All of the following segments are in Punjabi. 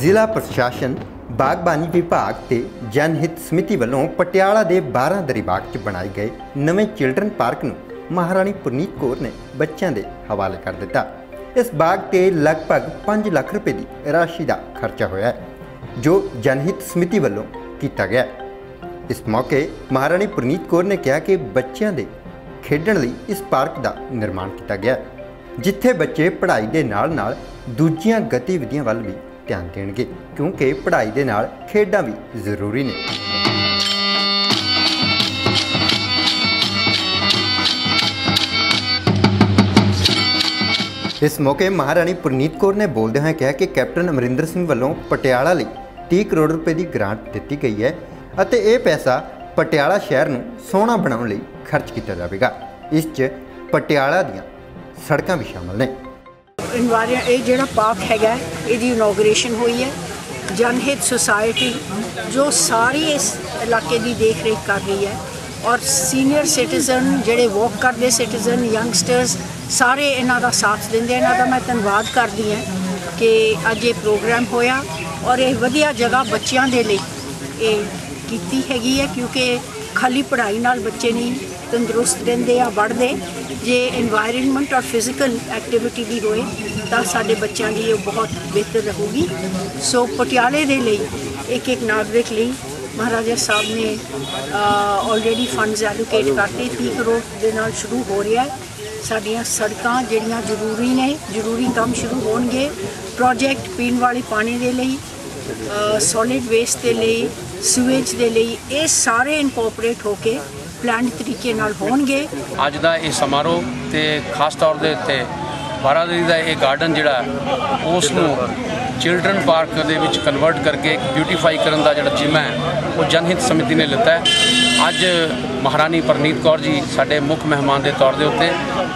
ਜ਼ਿਲ੍ਹਾ ਪ੍ਰਸ਼ਾਸਨ ਬਾਗਬਾਨੀ ਵਿਭਾਗ ਤੇ ਜਨਹਿਤ ਸਮਿਤੀ ਵੱਲੋਂ ਪਟਿਆਲਾ ਦੇ 12 ਦਰੀ ਬਾਗ 'ਚ ਬਣਾਏ ਗਏ ਨਵੇਂ ਚਿਲਡਰਨ ਪਾਰਕ ਨੂੰ ਮਹਾਰਾਣੀ ਪੁਨੀਤ ਕੌਰ ਨੇ ਬੱਚਿਆਂ ਦੇ ਹਵਾਲੇ ਕਰ ਦਿੱਤਾ। ਇਸ ਬਾਗ ਤੇ ਲਗਭਗ 5 ਲੱਖ ਰੁਪਏ ਦੀ ਰਾਸ਼ੀ ਦਾ ਖਰਚਾ ਹੋਇਆ ਹੈ, ਜੋ ਜਨਹਿਤ ਸਮਿਤੀ ਵੱਲੋਂ ਕੀਤਾ ਗਿਆ ਇਸ ਮੌਕੇ ਮਹਾਰਾਣੀ ਪੁਰਨੀਤ ਕੌਰ ਨੇ ਕਿਹਾ ਕਿ ਬੱਚਿਆਂ ਦੇ ਖੇਡਣ ਲਈ ਇਸ ਪਾਰਕ ਦਾ ਨਿਰਮਾਣ ਕੀਤਾ ਗਿਆ ਜਿੱਥੇ ਬੱਚੇ ਪੜ੍ਹਾਈ ਦੇ ਨਾਲ-ਨਾਲ ਦੂਜੀਆਂ ਗਤੀਵਿਧੀਆਂ ਵੱਲ ਵੀ ਧਿਆਨ ਦੇਣਗੇ, ਕਿਉਂਕਿ ਪੜ੍ਹਾਈ ਦੇ ਨਾਲ ਖੇਡਾਂ ਵੀ ਜ਼ਰੂਰੀ ਨੇ। ਇਸ ਮੌਕੇ ਮਹਾਰਾਣੀ ਪੁਰਨੀਤ ਕੌਰ ਨੇ ਬੋਲਦੇ ਹੋਏ ਕਿਹਾ ਕਿ ਕੈਪਟਨ ਅਮਰਿੰਦਰ ਸਿੰਘ ਵੱਲੋਂ ਪਟਿਆਲਾ ਲਈ 30 ਕਰੋੜ ਰੁਪਏ ਦੀ ਗ੍ਰਾਂਟ ਦਿੱਤੀ ਗਈ ਹੈ ਅਤੇ ਇਹ ਪੈਸਾ ਪਟਿਆਲਾ ਸ਼ਹਿਰ ਨੂੰ ਸੋਹਣਾ ਬਣਾਉਣ ਲਈ ਖਰਚ ਕੀਤਾ ਜਾਵੇਗਾ। ਇਸ 'ਚ ਪਟਿਆਲਾ ਦੀਆਂ ਸੜਕਾਂ ਵੀ ਸ਼ਾਮਲ ਨੇ। ਇਨਵਾਇਰ ਇਹ ਜਿਹੜਾ ਪਾਰਕ ਹੈਗਾ, ਇਹਦੀ ਇਨੋਗ੍ਰੇਸ਼ਨ ਹੋਈ ਹੈ। ਜਨਹਿਤ ਸੁਸਾਇਟੀ ਜੋ ਸਾਰੀ ਇਸ ਇਲਾਕੇ ਦੀ ਦੇਖ ਰੇਖ ਕਰ ਰਹੀ ਹੈ। ਔਰ ਸੀਨੀਅਰ ਸਿਟੀਜ਼ਨ ਜਿਹੜੇ ਵਾਕ ਕਰਦੇ ਸਿਟੀਜ਼ਨ ਯੰਗਸਟਰਸ ਸਾਰੇ ਇਹਨਾਂ ਦਾ ਸਾਥ ਦਿੰਦੇ ਇਹਨਾਂ ਦਾ ਮੈਂ ਧੰਨਵਾਦ ਕਰਦੀ ਹਾਂ ਕਿ ਅੱਜ ਇਹ ਪ੍ਰੋਗਰਾਮ ਹੋਇਆ ਔਰ ਇਹ ਵਧੀਆ ਜਗ੍ਹਾ ਬੱਚਿਆਂ ਦੇ ਲਈ ਇਹ ਕੀਤੀ ਹੈਗੀ ਹੈ, ਕਿਉਂਕਿ ਖਾਲੀ ਪੜ੍ਹਾਈ ਨਾਲ ਬੱਚੇ ਨਹੀਂ ਤੰਦਰੁਸਤ ਰਹਿੰਦੇ ਆ ਵੱਢਦੇ ਜੇ এনवायरमेंट ਔਰ ਫਿਜ਼ੀਕਲ ਐਕਟੀਵਿਟੀ ਵੀ ਹੋਏ, ਤਾਂ ਸਾਡੇ ਬੱਚਿਆਂ ਦੀ ਇਹ ਬਹੁਤ ਬਿਹਤਰ ਰਹੂਗੀ। ਸੋ ਪਟਿਆਲੇ ਦੇ ਲਈ ਇੱਕ ਇੱਕ ਨਾਗਰਿਕ ਲਈ ਮਹਾਰਾਜਾ ਸਾਹਿਬ ਨੇ ਆਲਰੇਡੀ ਫੰਡਸ ਐਲੋਕੇਟ ਕਰਤੇ। 30 ਕਰੋੜ ਦੇ ਨਾਲ ਸ਼ੁਰੂ ਹੋ ਰਿਹਾ ਹੈ। ਸਾਡੀਆਂ ਸੜਕਾਂ ਜਿਹੜੀਆਂ ਜ਼ਰੂਰੀ ਨੇ, ਜ਼ਰੂਰੀ ਕੰਮ ਸ਼ੁਰੂ ਹੋਣਗੇ। ਪ੍ਰੋਜੈਕਟ ਪੀਣ ਵਾਲੇ ਪਾਣੀ ਦੇ ਲਈ ਸੋਲਿਡ ਵੇਸਟ ਦੇ ਲਈ ਸੂਏਜ ਦੇ ਲਈ, ਇਹ ਸਾਰੇ ਇਨਕੋਪਰੇਟ ਹੋ ਕੇ ਪਲਾਨ ਤਰੀਕੇ ਨਾਲ ਹੋਣਗੇ। ਅੱਜ ਦਾ ਇਹ ਸਮਾਰੋਹ ਤੇ ਖਾਸ ਤੌਰ ਦੇ ਉੱਤੇ ਬਾਰਾਦਰੀ ਦਾ ਇਹ ਗਾਰਡਨ ਜਿਹੜਾ ਉਸ ਨੂੰ ਚਿਲਡਰਨ ਪਾਰਕ ਦੇ ਵਿੱਚ ਕਨਵਰਟ ਕਰਕੇ ਬਿਊਟੀਫਾਈ ਕਰਨ ਦਾ ਜਿਹੜਾ ਜਿੰਮਾ ਹੈ ਉਹ ਜਨਹਿਤ ਸਮਿਤੀ ਨੇ ਲਿੱਤਾ ਹੈ। ਅੱਜ ਮਹਾਰਾਣੀ ਪ੍ਰਨੀਤ ਕੌਰ ਜੀ ਸਾਡੇ ਮੁੱਖ ਮਹਿਮਾਨ ਦੇ ਤੌਰ ਦੇ ਉੱਤੇ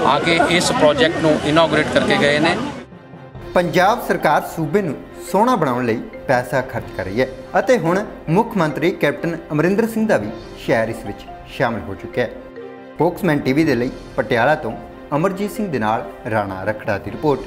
ਆ ਕੇ ਇਸ ਪ੍ਰੋਜੈਕਟ ਨੂੰ ਇਨੋਗ੍ਰੇਟ ਕਰਕੇ ਗਏ ਨੇ। ਪੰਜਾਬ ਸਰਕਾਰ ਸੂਬੇ ਨੂੰ ਸੋਹਣਾ ਬਣਾਉਣ ਲਈ ਪੈਸਾ ਖਰਚ ਕਰ ਰਹੀ ਹੈ ਅਤੇ ਹੁਣ ਮੁੱਖ ਮੰਤਰੀ ਕੈਪਟਨ ਅਮਰਿੰਦਰ ਸਿੰਘ ਦਾ ਵੀ ਸ਼ਹਿਰ ਇਸ ਵਿੱਚ ਸ਼ਾਮਲ ਹੋ ਚੁੱਕਿਆ ਹੈ। ਸਪੋਕਸਮੈਨ ਟੀਵੀ ਦੇ ਲਈ ਪਟਿਆਲਾ ਤੋਂ ਅਮਰਜੀਤ ਸਿੰਘ ਦੇ ਨਾਲ ਰਾਣਾ ਰਖੜਾ ਦੀ ਰਿਪੋਰਟ।